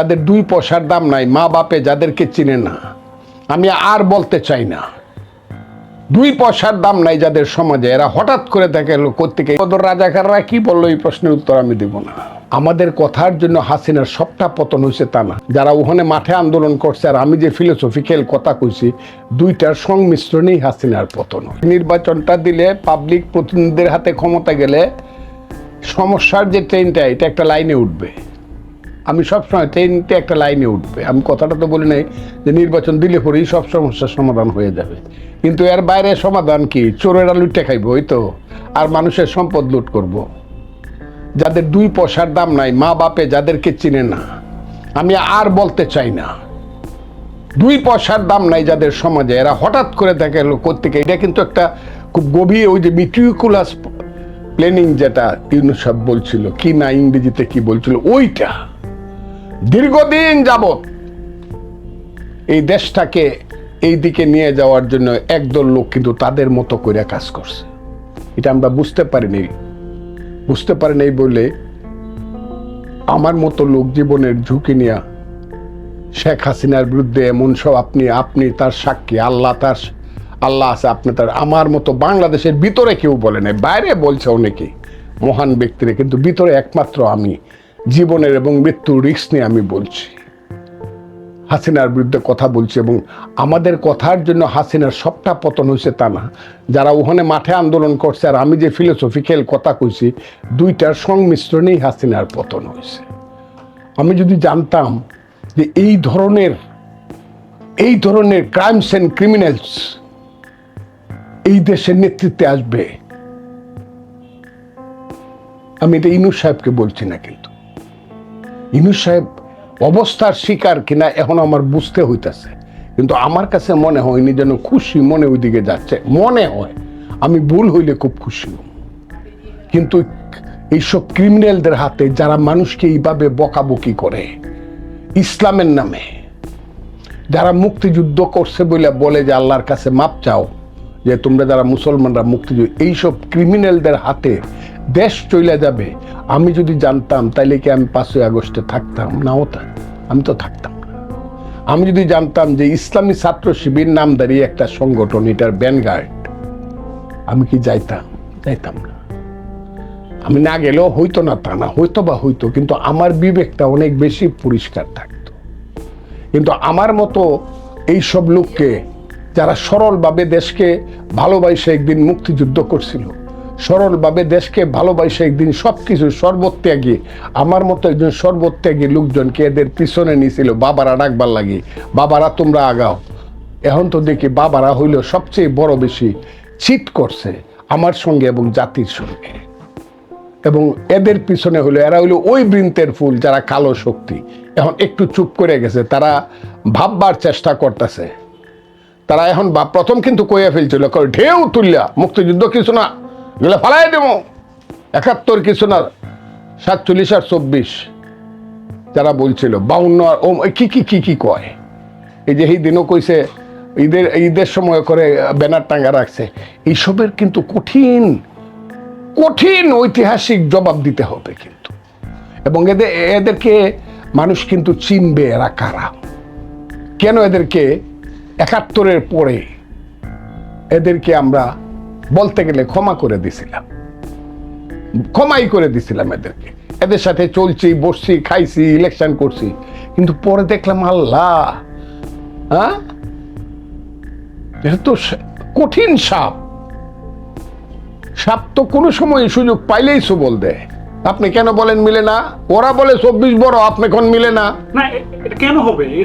যাদের দুই পয়সার দাম নাই, মা বাপে যাদেরকে চিনে না, আমি আর বলতে চাই না। দুই পয়সার দাম নাই যাদের সমাজে, এরা হঠাৎ করে দেখে কোথেকে ওদের রাজাকাররা কি বলল এই প্রশ্নের উত্তর আমি দেব না। আমাদের কথার জন্য হাসিনার সবটা পতন হয়েছে তা না। যারা ওখানে মাঠে আন্দোলন করছে, আর আমি যে ফিলোসফিক্যাল কথা কইছি, দুইটার সংমিশ্রণেই হাসিনার পতন। নির্বাচনটা দিলে পাবলিক প্রতিনিধিদের হাতে ক্ষমতা গেলে সমস্যার যে ট্রেনটা এটা একটা লাইনে উঠবে। আমি সবসময় ট্রেনটা একটা লাইনে উঠবে। আমি কথাটা তো বলি নাই যে নির্বাচন দিলে পরেই সব সমস্যার সমাধান হয়ে যাবে। কিন্তু এর বাইরে সমাধান কি? চোরেরা লুটে খাইব ওই তো। আর মানুষের সম্পদ লুট করব। যাদের দুই পয়সার দাম নাই, মা বাপে যাদেরকে চিনে না, আমি আর বলতে চাই না। দুই পয়সার দাম নাই যাদের সমাজে, এরা হঠাৎ করে দেখে কোথেকে এটা কিন্তু একটা খুব গভীর ওই যে মিটিকুলাস প্ল্যানিং যেটা ইউনুসাব বলছিল, কি না ইংরেজিতে কি বলছিল, ওইটা। দীর্ঘদিন যাবত এই দেশটাকে এই দিকে নিয়ে যাওয়ার জন্য একদল লোক কিন্তু তাদের মতো করে কাজ করছে। এটা আমরা বুঝতে পারিনি। বুঝতে পারিনি বলে আমার মতো লোক জীবনের ঝুঁকি নিয়ে শেখ হাসিনার বিরুদ্ধে এমন সব আপনি আপনি তার সাক্ষী, আল্লাহ তার, আল্লাহ আছে, আপনি তার। আমার মতো বাংলাদেশের ভিতরে কেউ বলে নাই, বাইরে বলছে অনেকে মহান ব্যক্তিরা, কিন্তু ভিতরে একমাত্র আমি। জীবনের এবং মৃত্যুর রিস্ক নিয়ে আমি বলছি। হাসিনার বিরুদ্ধে কথা বলছি এবং আমাদের কথার জন্য হাসিনার সবটা পতন হয়েছে তা না। যারা ওখানে মাঠে আন্দোলন করছে আর আমি যে ফিলোসফিক্যাল কথা কইছি, দুইটার সংমিশ্রণেই হাসিনার পতন হয়েছে। আমি যদি জানতাম যে এই ধরনের এই ধরনের ক্রাইমস অ্যান্ড ক্রিমিনালস এই দেশের নেতৃত্বে আসবে, আমি এটা ইনু সাহেবকে বলছি না কিন্তু। ইনুস সাহেব, অবস্থার শিকার কিনা এখন আমার বুঝতে হইতাছে কিন্তু আমার কাছে মনে হয়নি যেন খুশি মনে ওইদিকে যাচ্ছে মনে হয় আমি ভুল হইলে খুব খুশি। কিন্তু এইসব ক্রিমিনালদের হাতে যারা মানুষকে এইভাবে বকাবকি করে, ইসলামের নামে, যারা মুক্তিযুদ্ধ করছে বলে বলে যে আল্লাহর কাছে মাপ চাও, যে তোমরা যারা মুসলমানরা মুক্তিযুদ্ধ, এইসব ক্রিমিনালদের হাতে দেশ চলে যাবে। আমি যদি জানতাম, তাইলে কি আমি পাঁচই আগস্টে থাকতাম? নাও তা, আমি তো থাকতাম আমি যদি জানতাম যে ইসলামী ছাত্র শিবির নামদারি একটা সংগঠন, এটার ব্যানগার্ড আমি কি যাইতাম? যাইতাম না। আমি না গেলেও হইতো না তা না, হইতো বা হইতো, কিন্তু আমার বিবেকটা অনেক বেশি পরিষ্কার থাকতো। কিন্তু আমার মতো এই সব লোককে, যারা সরলভাবে দেশকে ভালোবাসে, একদিন মুক্তিযুদ্ধ করছিল সরলভাবে দেশকে ভালোবাসে একদিন সব কিছু সর্বত্যাগী। আমার মতো একজন সর্বত্যাগী লোকজনকে এদের পিছনে নিয়েছিল। বাবারা ডাকবার লাগে। বাবারা, তোমরা আগাও। এখন তো দেখি বাবারা হইল সবচেয়ে বড় বেশি চিট করছে আমার সঙ্গে এবং জাতির সঙ্গে। এবং এদের পিছনে হলো এরা হলো ওই বৃন্তের ফুল, যারা কালো শক্তি। এখন একটু চুপ করে গেছে। তারা ভাববার চেষ্টা করতেছে। তারা এখন বা, প্রথম কিন্তু কইয়া ফেলছিল ঢেউ তুললা মুক্তিযুদ্ধ কিছু না। গেলে ফালাই দেব। একাত্তর কিছু না, সাতচল্লিশ আর চব্বিশ। যারা বলছিল, বাউন্ন আর ও কি কি কি কি কয়? এই যে এই দিনও কইছে, ঈদের ঈদের সময় করে ব্যানার টাঙ্গা রাখছে। এইসবের কিন্তু কঠিন কঠিন ঐতিহাসিক জবাব দিতে হবে কিন্তু। এবং এদের এদেরকে মানুষ কিন্তু চিনবে এরা কারা। কেন এদেরকে একাত্তরের পরে এদেরকে আমরা বলতে গেলে ক্ষমা করে দিছিলাম। ক্ষমাই করে দিছিলাম এদেরকে। এদের সাথে চলছি বসছি খাইছি ইলেকশন করছি। কিন্তু পরে দেখলাম আল্লাহ হ্যাঁ? এটা তো কঠিন সাপ। সাপ তো কোনো সময় সুযোগ পাইলেই সুবল দেয়। আপনি কেন বলেন মিলে না? ওরা বলে চব্বিশ বড় আপনি কোন মিলে না? কেন হবে?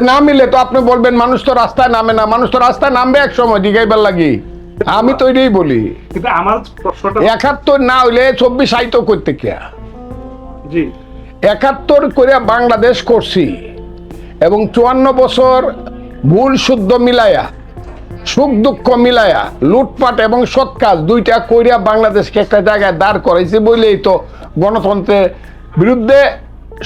না মিলে তো আপনি বলবেন মানুষ তো রাস্তায় নামে না। মানুষ তো রাস্তায় নামবে এক সময় জিগাইবার লাগি। আমি তো এটাই বলি। কিন্তু আমার প্রশ্নটা একাত্তর না হইলে চব্বিশ আইতো করতে কে? জি। একাত্তর করে বাংলাদেশ করছি এবং চুয়ান্ন বছর ভুল শুদ্ধ মিলায়া সুখ দুঃখ মিলায়া লুটপাট এবং সৎ কাজ দুইটা কইরা বাংলাদেশকে একটা জায়গায় দাঁড় করাইছে বলেই তো গণতন্ত্রের বিরুদ্ধে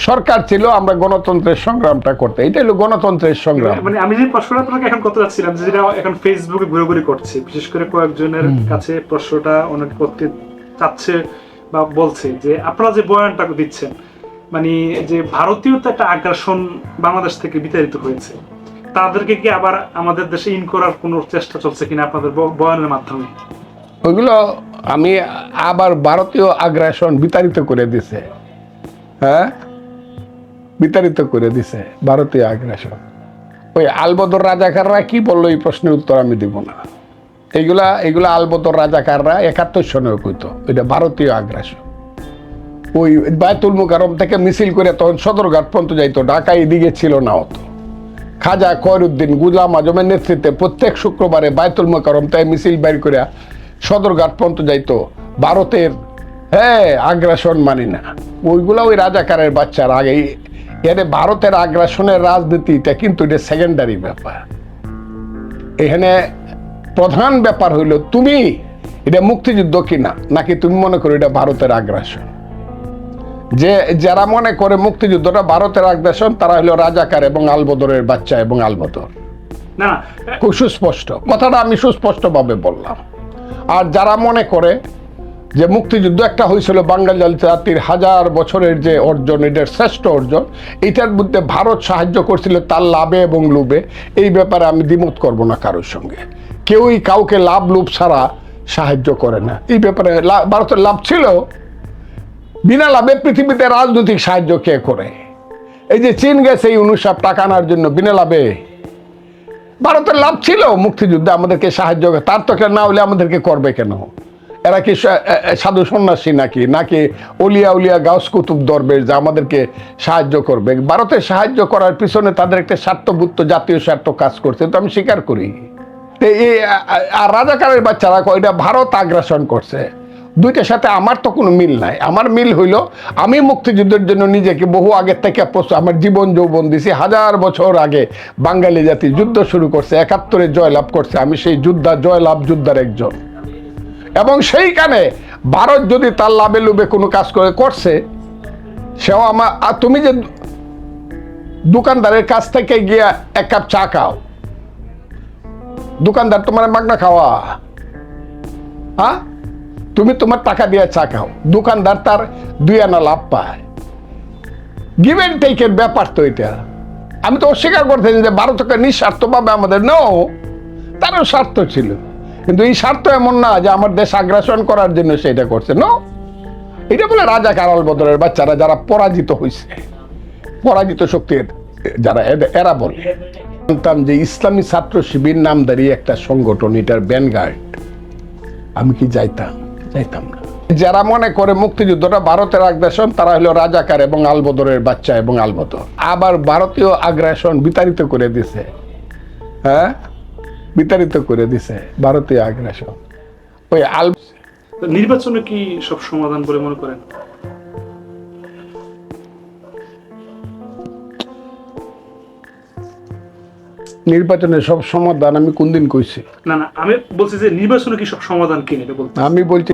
সরকার ছিল আমরা গণতন্ত্রের সংগ্রামটা করতে। এটা হলো গণতন্ত্রের সংগ্রাম। মানে আমি যে প্রশ্নটা আপনাকে এখন করতে যাচ্ছিলাম যে যেটা এখন ফেসবুকে ঘুরে করছে বিশেষ করে কয়েকজনের কাছে প্রশ্নটা অনেক করতে চাচ্ছে বা বলছে যে আপনারা যে বয়ানটা দিচ্ছেন মানে যে ভারতীয় তো একটা আগ্রাসন বাংলাদেশ থেকে বিতাড়িত হয়েছে তাদেরকে কি আবার আমাদের দেশে ইন করার কোনো চেষ্টা চলছে কিনা আপনাদের বয়ানের মাধ্যমে? ওইগুলো আমি আবার ভারতীয় আগ্রাসন বিতাড়িত করে দিছে। হ্যাঁ? বিতাড়িত করে দিছে ভারতীয় আগ্রাসন। ওই আলবদর রাজাকাররা কি বলল এই প্রশ্নের উত্তর আমি দিব না। এইগুলা এইগুলা আলবদর রাজাকাররা একাত্তর সনে কইতো এটা ভারতীয় আগ্রাসন। ওই বায়তুল মুকারম থেকে মিছিল করে তখন সদরঘাট পর্যন্ত যাইতো ঢাকা এদিকে ছিল না অত। খাজা কয়রুদ্দিন গুলাম আজমের নেতৃত্বে প্রত্যেক শুক্রবারে বায়তুল মোকারম তাই মিছিল বাইর করে সদরঘাট পর্যন্ত যাইতো, ভারতের হ্যাঁ আগ্রাসন মানি না। ওইগুলা ওই রাজাকারের বাচ্চার আগে এর ভারতের আগ্রাসনের রাজনীতিটা কিন্তু এটা সেকেন্ডারি ব্যাপার। এখানে প্রধান ব্যাপার হইল তুমি এটা মুক্তিযুদ্ধ কিনা নাকি তুমি মনে করো এটা ভারতের আগ্রাসন? যে যারা মনে করে মুক্তিযুদ্ধটা ভারতের আগ্রাসন তারা হলো রাজাকার এবং আলবদরের বাচ্চা এবং আলবদর। না না খুব সুস্পষ্ট। কথাটা আমি সুস্পষ্টভাবে বললাম। আর যারা মনে করে যে মুক্তিযুদ্ধ একটা হয়েছিল বাঙালি জাতির হাজার বছরের যে অর্জন, এটার শ্রেষ্ঠ অর্জন, এটার মধ্যে ভারত সাহায্য করছিল তার লাভে এবং লোভে। এই ব্যাপারে আমি দ্বিমত করব না কারোর সঙ্গে। কেউই কাউকে লাভ লোভ ছাড়া সাহায্য করে না। এই ব্যাপারে ভারতের লাভ ছিল, বিনা লাভে পৃথিবীতে রাজনৈতিক সাহায্য কে করে? এই যে চীন গেছে, এই অনুসাপ টাকা আনার জন্য বিনা লাভে। ভারতের লাভ ছিল মুক্তিযুদ্ধে, আমাদেরকে সাহায্য। তার তো না হলে আমাদেরকে করবে কেন? এরা কি সাধু সন্ন্যাসী নাকি? নাকি অলিয়া উলিয়া গাউস কুতুব দরবেশ যে আমাদেরকে সাহায্য করবে? ভারতের সাহায্য করার পিছনে তাদের একটা স্বার্থভুক্ত জাতীয় স্বার্থ কাজ করছে তো আমি স্বীকার করি। এই আর রাজাকারের বাচ্চারা কয়, এটা ভারত আগ্রাসন করছে। দুইটার সাথে আমার তো কোনো মিল নাই। আমার মিল হইল, আমি মুক্তিযুদ্ধের জন্য নিজেকে বহু আগের থেকে আমার জীবন যৌবন দিছি। হাজার বছর আগে বাঙালি জাতি যুদ্ধ শুরু করছে, একাত্তরে জয়লাভ করছে। আমি সেই যোদ্ধা, জয়লাভ যোদ্ধার একজন। এবং সেইখানে ভারত যদি তার লাভে লোভে কোনো কাজ করে, করছে, সেও আমার, আর তুমি যে দোকানদারের কাছ থেকে গিয়া এক কাপ চা খাও। দোকানদার তোমার মাগনা খাওয়া। হ্যাঁ? তুমি তোমার টাকা দিয়ে চা খাও। দোকানদার তার দুই আনা লাভ পায়। গিভ অ্যান্ড টেকের ব্যাপার তো এটা। আমি তো অস্বীকার করতেছি যে ভারতকে নিঃস্বার্থভাবে আমাদের নো তারও স্বার্থ ছিল। কিন্তু এই স্বার্থ এমন না যে আমার দেশ আগ্রাসন করার জন্য সেটা করছে নো এটা বলে রাজা কারাল বদলের বাচ্চারা যারা পরাজিত হয়েছে পরাজিত শক্তির যারা এরা বলে। জানতাম যে ইসলামী ছাত্র শিবির নামদারি একটা সংগঠন, এটার ব্যানগার্ড আমি কি যাইতাম? যাইতাম না। যারা মনে করে মুক্তিযুদ্ধটা ভারতের আগ্রাসন, তারা হলো রাজাকার এবং আলবদরের বাচ্চা এবং আলবদর আবার ভারতীয় আগ্রাসন বিতাড়িত করে দিছে। হ্যাঁ? বিতাড়িত করে দিছে ভারতীয় আগ্রাসন। ওই আল নির্বাচনে কি সব সমাধান বলে মনে করেন? নির্বাচনে সব সমাধান আমি কোনদিন কইছি? না না আমি বলছি যে নির্বাচনে কি সব সমাধান কিনে নেবে বলতে আমি বলছি